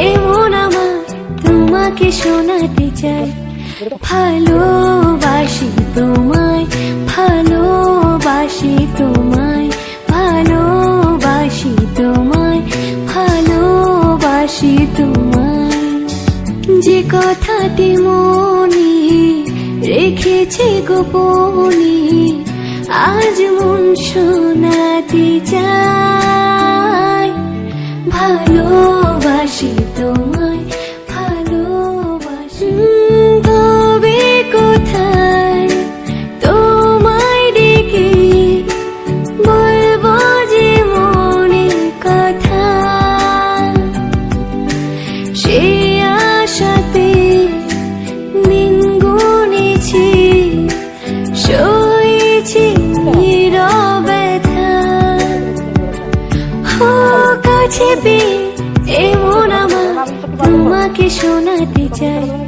এমন আমার তোমাকে শোনাতে চাই ভালোবাসি তোমায় ভালোবাসি। যে কথাটি মনে রেখেছে গোপনে, আজ মন শোনাতে চাই। ভালোবাসি তোমায়, ভালোবাসি। তবে কোথায় তোমায় ডেকে বলব যে মনে কথা। সে আশাতে দিন গুনেছি সইছি ব্যথা হো কাছে এমন আমার তোমাকে শোনাতে চাই।